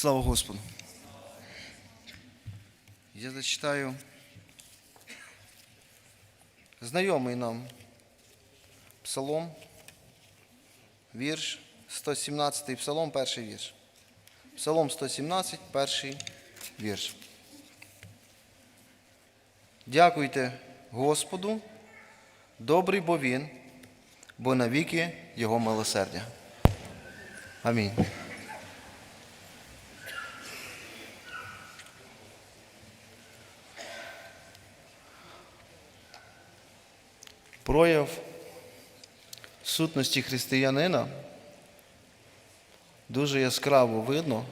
Слава Господу. Я зачитаю знайомий нам псалом, вірш, 117 псалом, перший вірш. Псалом 117, перший вірш. Дякуйте Господу, добрий бо Він, бо навіки Його милосердя. Амінь. Прояв сутності християнина дуже яскраво видно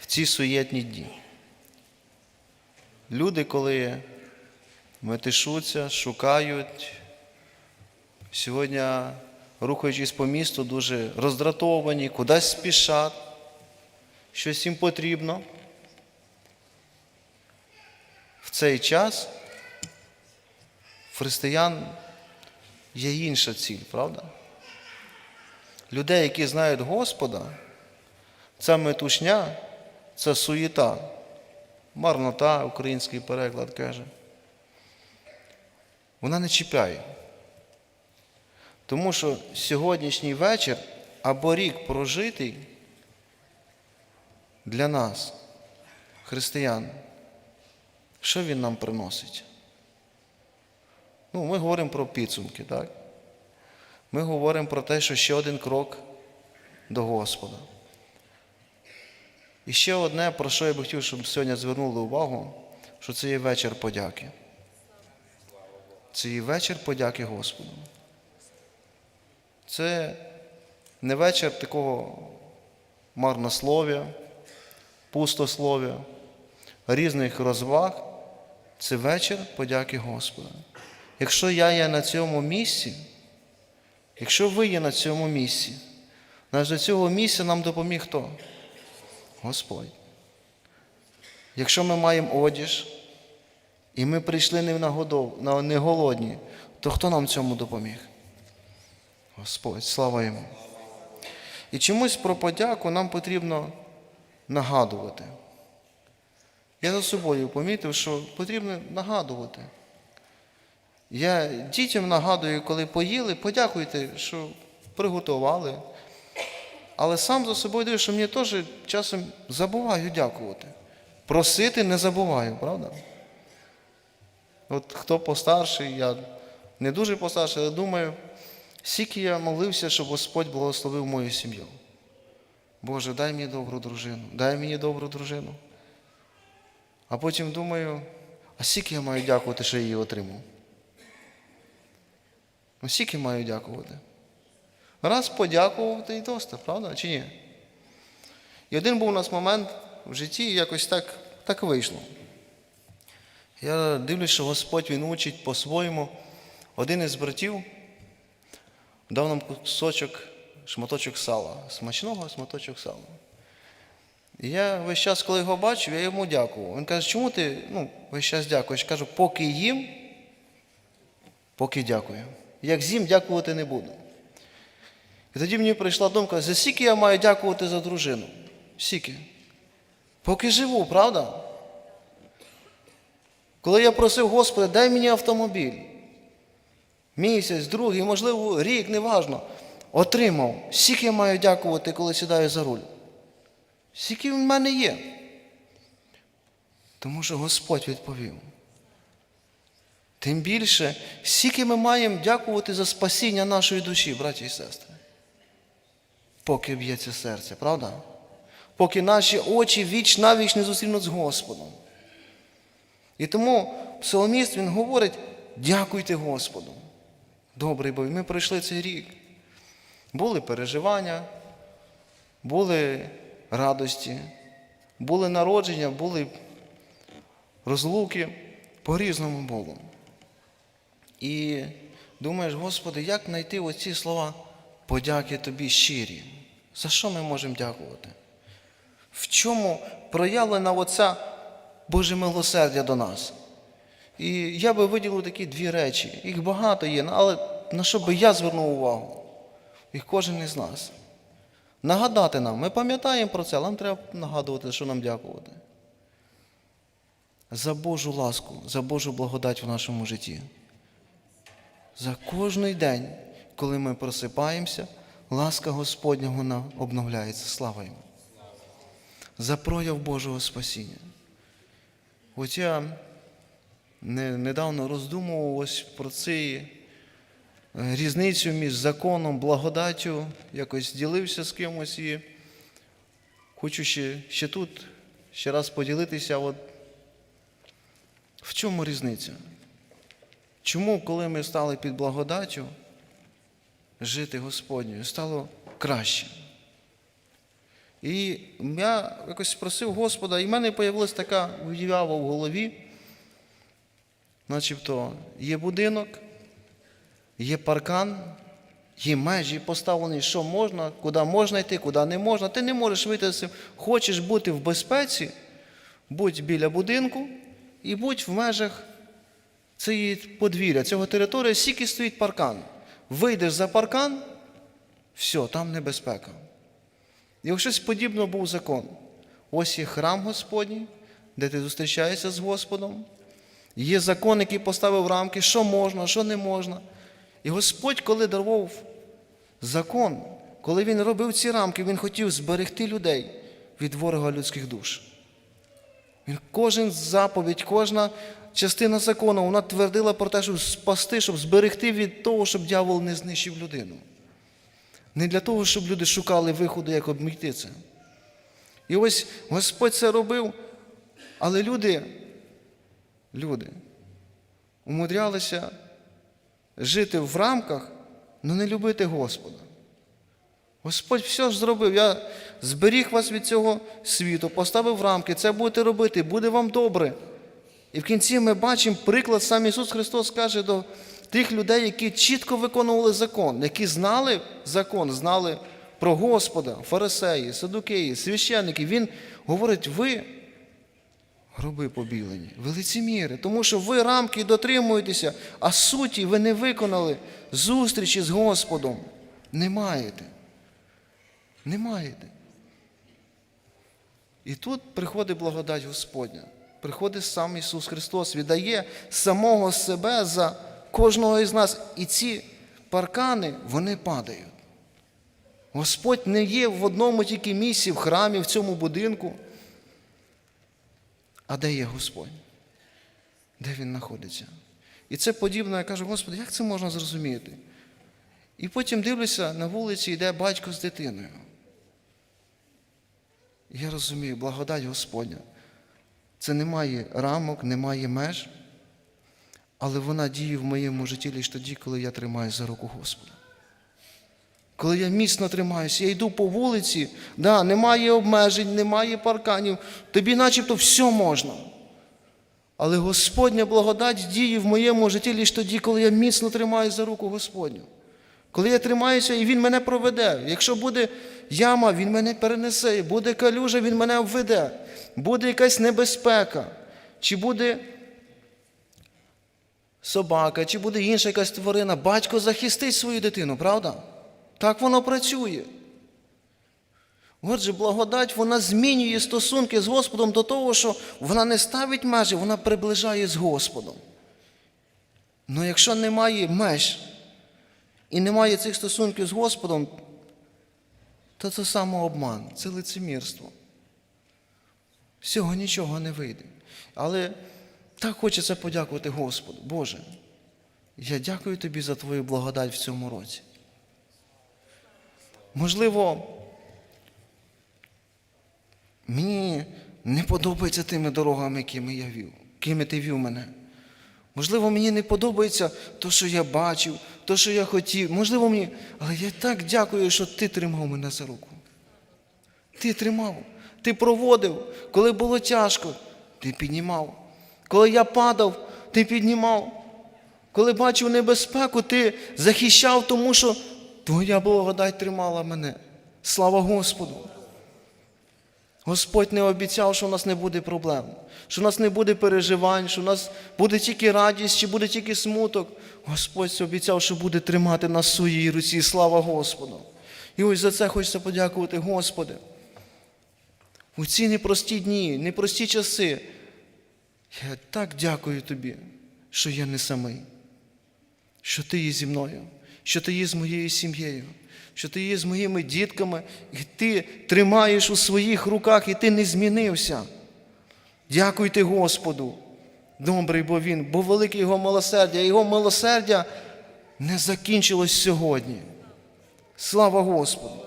в ці суєтні дні. Люди, коли метишуться, шукають, сьогодні, рухаючись по місту, дуже роздратовані, кудись спішать, щось їм потрібно. В цей час християн є інша ціль, правда? Людей, які знають Господа, ця метушня, це суєта, марнота, український переклад каже. Вона не чіпляє. Тому що сьогоднішній вечір або рік прожитий для нас, християн, що він нам приносить? Ну, ми говоримо про підсумки, так? Ми говоримо про те, що ще один крок до Господа. І ще одне, про що я би хотів, щоб сьогодні звернули увагу, що це є вечір подяки. Це є вечір подяки Господу. Це не вечір такого марнослов'я, пустослов'я, різних розваг. Це вечір подяки Господа. Якщо я є на цьому місці, якщо ви є на цьому місці, навіть до цього місця нам допоміг хто? Господь. Якщо ми маємо одіж, і ми прийшли не, нагодов, на- не голодні, то хто нам цьому допоміг? Господь, слава йому. І чомусь про подяку нам потрібно нагадувати. Я за собою помітив, що потрібно нагадувати. Я дітям нагадую, коли поїли, подякуйте, що приготували. Але сам за собою дивлюсь, що мені теж часом забуваю дякувати. Просити не забуваю, правда? От хто постарший, я не дуже постарший, але думаю, скільки я молився, щоб Господь благословив мою сім'ю. Боже, дай мені добру дружину, дай мені добру дружину. А потім думаю, а скільки я маю дякувати, що я її отримав? Ну, скільки маю дякувати? Раз подякувати і доста, правда? Чи ні? І один був у нас момент в житті, і якось так, так вийшло. Я дивлюсь, що Господь Він учить по-своєму. Один із братів дав нам кусочок, шматочок сала. Смачного шматочок сала. І я весь час, коли його бачив, я йому дякував. Він каже, чому ти ну, весь час дякуєш? Кажу, поки їм, поки дякую. Як з'їм, дякувати не буду. І тоді мені прийшла думка, за скільки я маю дякувати за дружину? Скільки? Поки живу, правда? Коли я просив Господа, дай мені автомобіль. Місяць, другий, можливо, рік, неважно. Отримав. Скільки я маю дякувати, коли сідаю за руль? Скільки в мене є? Тому що Господь відповів. Тим більше, скільки ми маємо дякувати за спасіння нашої душі, браті і сестри. Поки б'ється серце, правда? Поки наші очі віч навіч не зустрінуть з Господом. І тому псалміст він говорить: дякуйте Господу. Добрий бо ми пройшли цей рік. Були переживання, були радості, були народження, були розлуки, по-різному було. І думаєш, Господи, як знайти оці слова подяки Тобі щирі? За що ми можемо дякувати? В чому проявлена оця Боже милосердя до нас? І я би виділив такі дві речі. Їх багато є, але на що би я звернув увагу? Їх кожен із нас. Нагадати нам, ми пам'ятаємо про це, але нам треба нагадувати, що нам дякувати. За Божу ласку, за Божу благодать в нашому житті. За кожний день, коли ми просипаємося, ласка Господня вона обновляється. Слава йому. За прояв Божого спасіння. От я не- недавно роздумував ось про це е, різницю між законом, благодаттю, якось ділився з кимось і хочу ще, ще тут ще раз поділитися. От в чому різниця? Чому, коли ми стали під благодаттю жити Господньою, стало краще? І я якось просив Господа, і в мене з'явилася така уява в голові, начебто є будинок, є паркан, є межі поставлені, що можна, куди можна йти, куди не можна. Ти не можеш вийти з цим. Хочеш бути в безпеці, будь біля будинку і будь в межах цієї подвір'я, цього території, скільки стоїть паркан. Вийдеш за паркан, все, там небезпека. І щось подібне був закон. Ось є храм Господній, де ти зустрічаєшся з Господом. Є закон, який поставив рамки, що можна, що не можна. І Господь, коли дарував закон, коли Він робив ці рамки, Він хотів зберегти людей від ворога людських душ. Він кожен заповідь, кожна частина закону, вона твердила про те, щоб спасти, щоб зберегти від того, щоб дьявол не знищив людину. Не для того, щоб люди шукали виходу, як обмійти це. І ось Господь це робив, але люди, люди умудрялися жити в рамках, але не любити Господа. Господь все ж зробив. Я зберіг вас від цього світу, поставив рамки, це будете робити, буде вам добре. І в кінці ми бачимо приклад, сам Ісус Христос каже до тих людей, які чітко виконували закон, які знали закон, знали про Господа, фарисеї, садукеї, священники. Він говорить, ви гроби побілені, ви лицеміри, тому що ви рамки дотримуєтеся, а суті ви не виконали зустрічі з Господом. Не маєте. Не маєте. І тут приходить благодать Господня. Приходить сам Ісус Христос, віддає самого себе за кожного із нас. І ці паркани, вони падають. Господь не є в одному тільки місці, в храмі, в цьому будинку. А де є Господь? Де Він знаходиться? І це подібно, я кажу, Господи, як це можна зрозуміти? І потім дивлюся, на вулиці йде батько з дитиною. Я розумію, благодать Господня. Це немає рамок, немає меж, але вона діє в моєму житті лише тоді, коли я тримаю за руку Господа. Коли я міцно тримаюся, я йду по вулиці, да, немає обмежень, немає парканів, тобі начебто все можна. Але Господня благодать діє в моєму житті лише тоді, коли я міцно тримаю за руку Господню. Коли я тримаюся, і Він мене проведе. Якщо буде яма, Він мене перенесе, буде калюжа, Він мене обведе, буде якась небезпека, чи буде собака, чи буде інша якась тварина, батько захистить свою дитину, правда? Так воно працює. Отже, благодать вона змінює стосунки з Господом до того, що вона не ставить межі, вона приближає з Господом. Але якщо немає меж і немає цих стосунків з Господом, то це самообман, це лицемірство. Всього нічого не вийде. Але так хочеться подякувати Господу. Боже, я дякую тобі за твою благодать в цьому році. Можливо, мені не подобається тими дорогами, якими я вів, якими ти вів мене. Можливо, мені не подобається те, що я бачив, те, що я хотів. Можливо, мені. Але я так дякую, що ти тримав мене за руку. Ти тримав, ти проводив, коли було тяжко, ти піднімав. Коли я падав, ти піднімав. Коли бачив небезпеку, ти захищав, тому що твоя благодать тримала мене. Слава Господу! Господь не обіцяв, що в нас не буде проблем, що в нас не буде переживань, що в нас буде тільки радість, чи буде тільки смуток. Господь обіцяв, що буде тримати нас в своїй руці. Слава Господу! І ось за це хочеться подякувати Господи. У ці непрості дні, непрості часи. Я так дякую тобі, що я не самий, що ти є зі мною, що ти є з моєю сім'єю, що ти є з моїми дітками, і ти тримаєш у своїх руках, і ти не змінився. Дякуйте Господу. Добрий бо Він, бо велике Його милосердя, Його милосердя не закінчилось сьогодні. Слава Господу.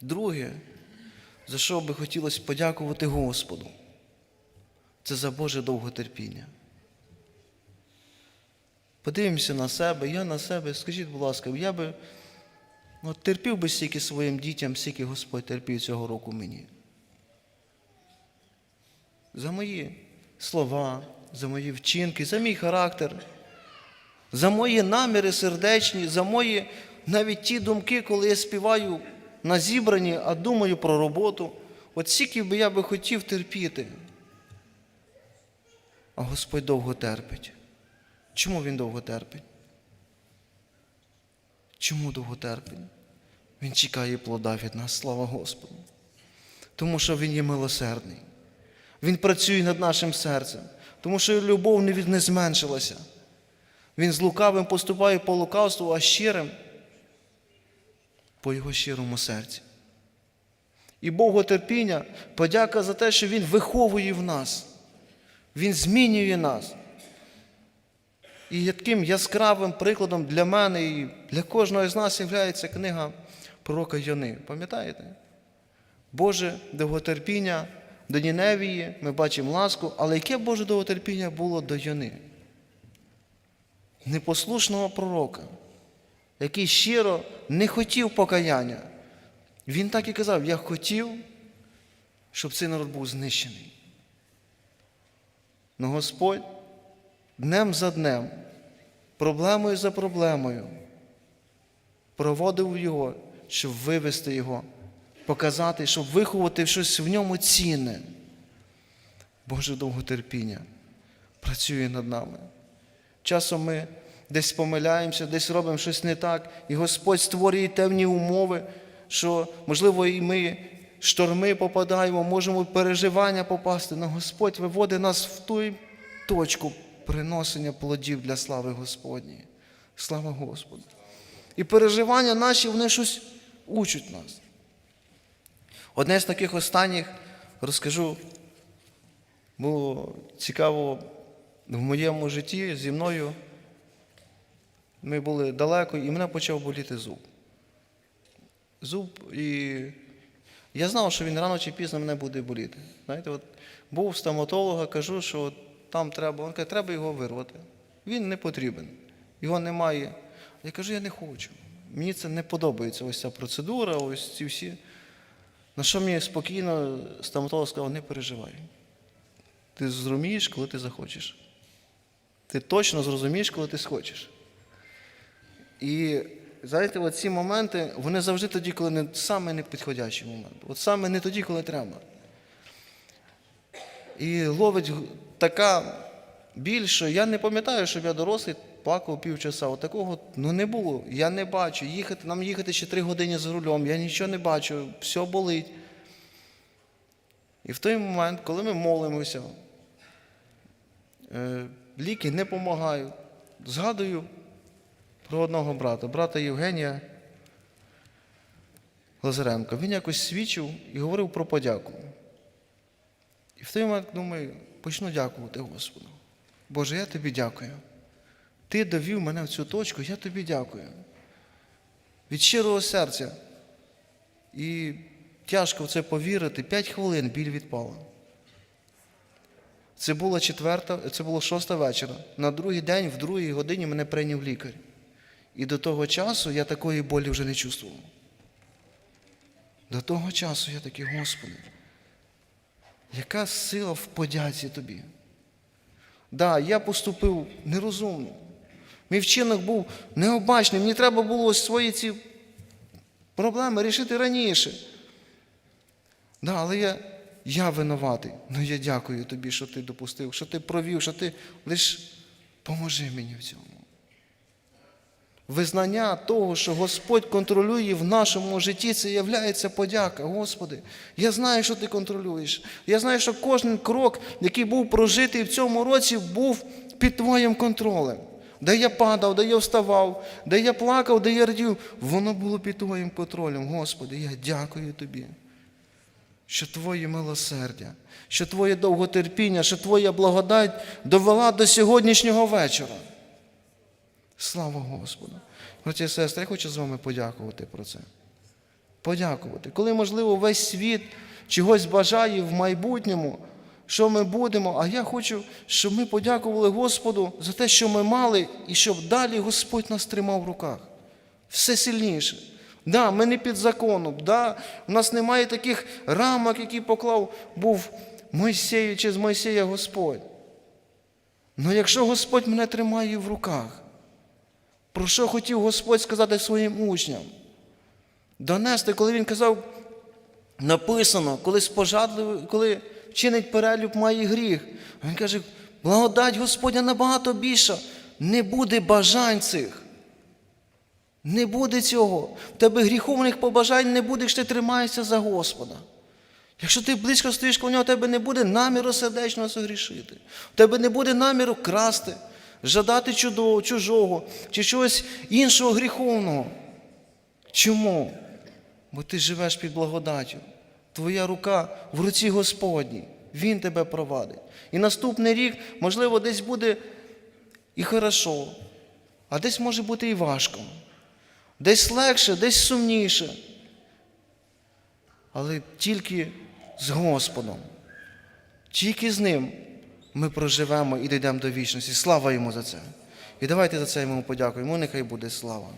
Друге, за що би хотілося подякувати Господу, це за Боже довготерпіння. Подивимося на себе, я на себе, скажіть, будь ласка, я би ну, терпів би стільки своїм дітям, скільки Господь терпів цього року мені. За мої слова, за мої вчинки, за мій характер, за мої наміри сердечні, за мої навіть ті думки, коли я співаю на зібранні, а думаю про роботу. От стільки би я би хотів терпіти. А Господь довго терпить. Чому Він довго терпить? Чому довго терпить? Він чекає плода від нас, слава Господу. Тому що Він є милосердний. Він працює над нашим серцем, тому що любов не, не зменшилася. Він з лукавим поступає по лукавству, а щирим по його щирому серці. І Богу терпіння, подяка за те, що Він виховує в нас, Він змінює нас. І таким яскравим прикладом для мене і для кожного з нас є книга пророка Йони. Пам'ятаєте? Боже довготерпіння до Ніневії, ми бачимо ласку, але яке Боже довготерпіння було до Йони? Непослушного пророка, який щиро не хотів покаяння. Він так і казав: Я хотів, щоб цей народ був знищений. Но Господь днем за днем, проблемою за проблемою, проводив його, щоб вивести його, показати, щоб виховати щось в ньому цінне. Боже довготерпіння працює над нами. Часом ми десь помиляємося, десь робимо щось не так, і Господь створює темні умови, що, можливо, і ми шторми попадаємо, можемо переживання попасти, але Господь виводить нас в ту точку приносення плодів для слави Господньої. Слава Господу. І переживання наші, вони щось учать нас. Одне з таких останніх розкажу, було цікаво в моєму житті зі мною. Ми були далеко, і мене почав боліти зуб. Зуб, і я знав, що він рано чи пізно мене буде боліти. Знаєте, от був стоматолога, кажу, що от там треба, він каже, треба його вирвати. Він не потрібен, його немає. Я кажу, я не хочу. Мені це не подобається, ось ця процедура, ось ці всі. На що мені спокійно стоматолог сказав, не переживай. Ти зрозумієш, коли ти захочеш. Ти точно зрозумієш, коли ти схочеш. І знаєте, ці моменти, вони завжди тоді, коли не саме непідходящий момент. От саме не тоді, коли треба. І ловить така біль, що я не пам'ятаю, щоб я дорослий плакав півчаса. От такого ну, не було. Я не бачу. Їхати, нам їхати ще три години за рулем, я нічого не бачу, все болить. І в той момент, коли ми молимося, е, ліки не допомагають. Згадую про одного брата, брата Євгенія Лазаренка. Він якось свідчив і говорив про подяку. І в той момент думаю, почну дякувати Господу. Боже, я тобі дякую. Ти довів мене в цю точку, я тобі дякую. Від щирого серця. І тяжко в це повірити. П'ять хвилин біль відпала. Це була четверта, це було шоста вечора. На другий день, в другій годині мене прийняв лікар. І до того часу я такої болі вже не чувствував. До того часу я такий, Господи, яка сила в подяці тобі? Да, я поступив нерозумно. Мій вчинок був необачний. Мені треба було свої ці проблеми рішити раніше. Да, але я, я винуватий. Ну я дякую тобі, що ти допустив, що ти провів, що ти лиш поможи мені в цьому. Визнання того, що Господь контролює в нашому житті, це є подяка. Господи, я знаю, що Ти контролюєш. Я знаю, що кожен крок, який був прожитий в цьому році, був під Твоїм контролем. Де я падав, де я вставав, де я плакав, де я радів, воно було під Твоїм контролем. Господи, я дякую Тобі що Твоє милосердя, що Твоє довготерпіння, що Твоя благодать довела до сьогоднішнього вечора. Слава Господу! Браті і сестри, я хочу з вами подякувати про це. Подякувати. Коли, можливо, весь світ чогось бажає в майбутньому, що ми будемо, а я хочу, щоб ми подякували Господу за те, що ми мали, і щоб далі Господь нас тримав в руках. Все сильніше. Да, ми не під законом, да, у нас немає таких рамок, які поклав був Мойсею чи з Мойсея Господь. Але якщо Господь мене тримає в руках, про що хотів Господь сказати своїм учням? Донести, коли він казав, написано, коли спожадливий, коли вчинить перелюб має гріх. Він каже, благодать Господня набагато більша, не буде бажань цих. Не буде цього. В тебе гріховних побажань не буде, якщо ти тримаєшся за Господа. Якщо ти близько стоїш коло нього, у тебе не буде наміру сердечно согрішити. У тебе не буде наміру красти, жадати чудового, чужого чи чогось іншого гріховного. Чому? Бо ти живеш під благодаттю. Твоя рука в руці Господній. Він тебе провадить. І наступний рік, можливо, десь буде і хорошо, а десь може бути і важко. Десь легше, десь сумніше. Але тільки з Господом, тільки з Ним ми проживемо і дійдемо до вічності. Слава йому за це. І давайте за це йому подякуємо. Нехай буде слава.